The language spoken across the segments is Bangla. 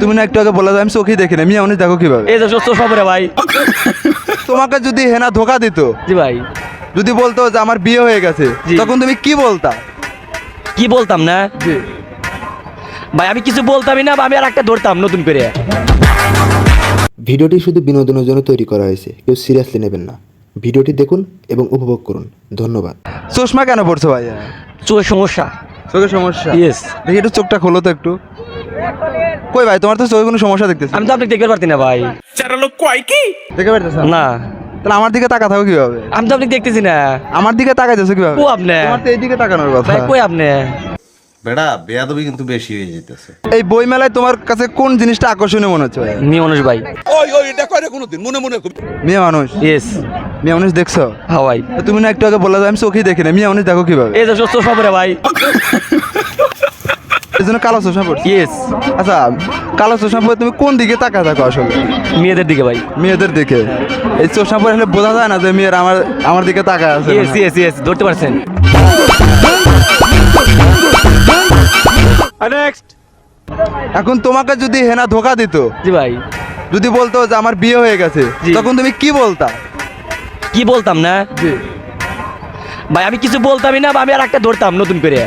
তুমি না একটু আগে বলে আমি চোখেই দেখি না মিয়া মানুষ দেখো কীভাবে। এই যে সুস্থ সবরে ভাই। তোমাকে যদি হেনা ধোকা দিত জি ভাই। যদি বলতো যে আমার বিয়ে হয়ে গেছে তখন তুমি কি বলতা? কি বলতাম না? জি। ভাই আমি কিছু বলতামই না বা আমি আর একটা ধরতাম নতুন করে। ভিডিওটি শুধু বিনোদনের জন্য তৈরি করা হয়েছে। কেউ সিরিয়াসলি নেবেন না। ভিডিওটি দেখুন এবং উপভোগ করুন। ধন্যবাদ। চশমা কেন পড়ছো ভাইয়া? চোখের সমস্যা। চোখের সমস্যা? ইয়েস দেখি একটু চোখটা খোলো তো একটু। কই ভাই তোমার তো চোখে কোনো সমস্যা দেখতেছি। আমি তো আপনাকে দেখতে পারতি না ভাই। দেখে পারতেছ? না। তাহলে আমার দিকে তাকা থাকো কীভাবে? আমি তো আপনাকে দেখতেছি না। আমার দিকে তাকাইতেছো কীভাবে? ও আপনি? তোমার তো এইদিকে তাকানোর কথা। ভাই কই আপনি? বেড়া বেয়াদবি কিন্তু বেশি হয়ে যেতেছে এই বই মেলায় তোমার কাছে কোন জিনিসটা আকর্ষণীয় মনে হচ্ছে ভাই? মেয়ে মানুষ ভাই। মেয়ে মানুষ? ইয়েস মেয়ে মানুষ দেখছ? হ্যাঁ ভাই। তুমি না একটু আগে বলে দাও আমি চোখেই দেখি না মেয়ে মানুষ দেখো কীভাবে? এই যে সুস্থ সবরে ভাই। জন্য কালো চশমা পড়ছি ইয়েস আচ্ছা কালো চশমা পরে তুমি কোন দিকে তাকা থাকো আসলে? মেয়েদের দিকে ভাই। মেয়েদের দিকে। এই চশমা পরে হলে বোঝা যায় না যে মেয়ের আমার আমার দিকে তাকায় আছে ইয়েস ইয়েস ইয়েস ধরতে পারছেন। নেক্সট এখন তোমাকে যদি হেনা ধোকা দিত জি ভাই। যদি বলতো যে আমার বিয়ে হয়ে গেছে তখন তুমি কি বলতা? কি বলতাম না? জি। ভাই আমি কিছু বলতামই না বা আমি আর একটা ধরতাম নতুন করে।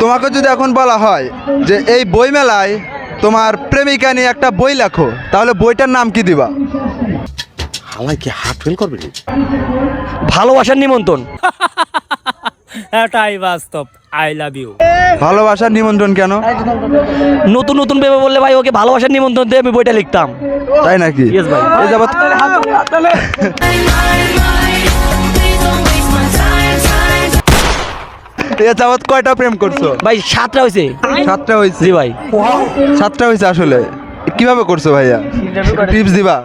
তোমাকে যদি এখন বলা হয় যে এই বই মেলায় তোমার প্রেমিকা নিয়ে একটা বই লেখো তাহলে বইটার নাম কি দিবা? হালাই কি হার্ট ফেল করবে ভালোবাসার নিমন্ত্রণ। এটাই বাস্তব। আই লাভ ইউ ভালোবাসার নিমন্ত্রণ কেন? নতুন নতুন ভেবে বললে ভাই ওকে ভালোবাসার নিমন্ত্রণ দিয়ে আমি বইটা লিখতাম। তাই নাকি? ভাই। এই যাবত এ কয়টা প্রেম করছ? ভাই সাতটা হয়েছে সাতটা হয়েছে জি ভাই। সাতটা হয়েছে আসলে? কীভাবে করছ ভাইয়া? টিপস দিবা?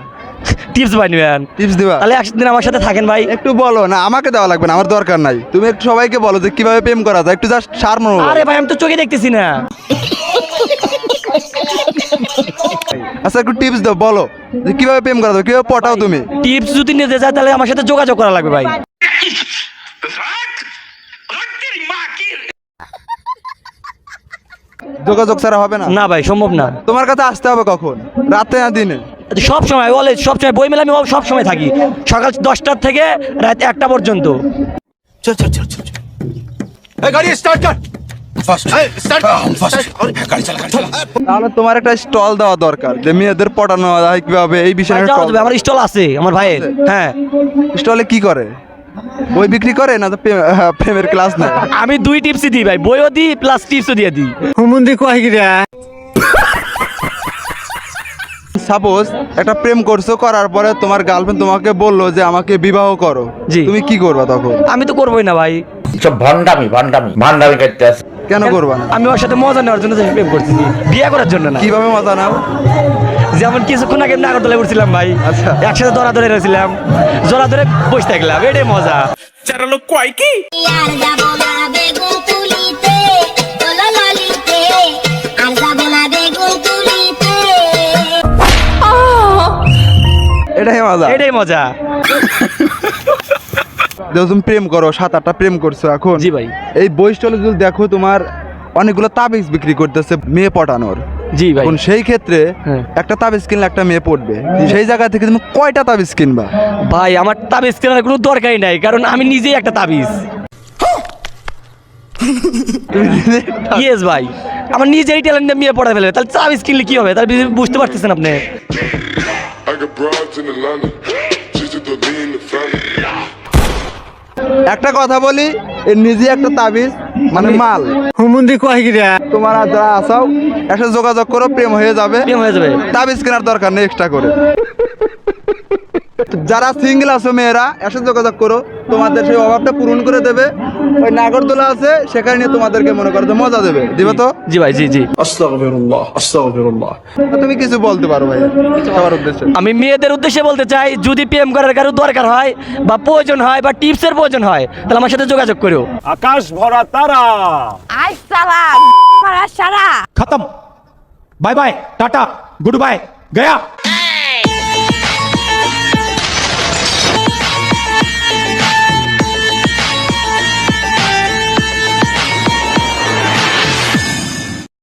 টিপস ভাই নিবেন। টিপস দিবা? তাহলে একদিন আমার সাথে থাকেন ভাই। একটু বলো না আমাকে দেওয়া লাগবে না আমার দরকার নাই। তুমি একটু সবাইকে বলো যে কীভাবে প্রেম করা যায় একটু জাস্ট সার মনো আরে ভাই আমি তো চোখে দেখতেছি না। আচ্ছা একটু টিপস দাও বলো যে কীভাবে প্রেম করা যায় কীভাবে পটাও তুমি? টিপস যদি নিতে যায় তাহলে আমার সাথে যোগাযোগ করা লাগবে ভাই। যোগাযোগ ছাড়া হবে না? না ভাই সম্ভব না। তোমার কাছে আসতে হবে কখন? রাতে না দিনে? সব সময় বলে সব সময় বই মেলা আমি সব সময় থাকি। সকাল দশটার থেকে রাত একটা পর্যন্ত। তাহলে তোমার একটা স্টল দেওয়া দরকার যে মেয়েদের পটানো হয় কীভাবে এই বিষয়ে ভাই, যাওয়া আমার স্টল আছে আমার ভাইয়ের। হ্যাঁ। স্টলে কি করে? বই বিক্রি করে না তো প্রেমের ক্লাস না আমি দুই টিপসই দিই ভাই বইও দিই প্লাস টিপসও দিয়ে দিই। হুমুন্দি কয় গিরা সাপোজ একটা প্রেম করছ করার পরে তোমার গার্লফ্রেন্ড তোমাকে বলল যে আমাকে বিবাহ করো। জি। তুমি কি করবা তখন? আমি তো করবোই না ভাই। সব ভণ্ডামি ভণ্ডামি ভণ্ডামি করতে আছে কেন? করবা না? আমি ওর সাথে মজা নেওয়ার জন্য প্রেম করতেছি। বিয়ে করার জন্য না। কীভাবে মজা নাও? যেমন কিছুক্ষণ আগে নাগরদোলায় উঠছিলাম ভাই। আচ্ছা। একসাথে দরা ধরে রয়েছিলাম। জোড়া ধরে বসে থাকলাম। এটাই মজা। যাব না বেগুন তুলিতে এটাই মজা। এটাই মজা। দেখো তুমি প্রেম করো সাত আটটা প্রেম করছ এখন। জি ভাই। এই বই স্টলে যদি দেখো তোমার অনেকগুলো তাবিজ বিক্রি করতেছে মেয়ে পটানোর। জি ভাই। এখন সেই ক্ষেত্রে হ্যাঁ। একটা তাবিজ কিনলে একটা মেয়ে পড়বে। সেই জায়গা থেকে তুমি কয়টা তাবিজ কিনবা? ভাই আমার তাবিজ কেনার কোনো দরকারই নাই কারণ আমি নিজেই একটা তাবিজ। ইয়েস ভাই। আমার নিজেরই ট্যালেন্ট নিয়ে পড়া ফেলে তাহলে তাবিজ কিনলে কি হবে? তাহলে বুঝতে পারতেছেন আপনি। I got broads in Atlanta. Just to the lean the family. একটা কথা বলি এর নিজে একটা তাবিজ মানে মাল। হুমুন্দি কয় গিরা? তোমার আর যারা আসাও একটা যোগাযোগ করো প্রেম হয়ে যাবে। প্রেম হয়ে যাবে। তাবিজ কেনার দরকার নেই এক্সট্রা করে। যারা সিঙ্গেল আছো মেয়েরা এসে যোগাযোগ করো। তোমাদের সেই অভাবটা পূরণ করে দেবে। ওই নাগরদোলা আছে সেখানে নিয়ে তোমাদেরকে মনে করো মজা দেবে। দিবে তো? জি ভাই জি জি। তুমি কিছু বলতে পারো ভাই সবার উদ্দেশ্যে। আমি মেয়েদের উদ্দেশ্যে বলতে চাই যদি প্রেম করার কারও দরকার হয় বা প্রয়োজন হয় বা টিপসের প্রয়োজন হয় তাহলে আমার সাথে যোগাযোগ করো আকাশ ভরা তারা। আই সালা মারা সারা। খতম। Bye bye tata good bye Gaya.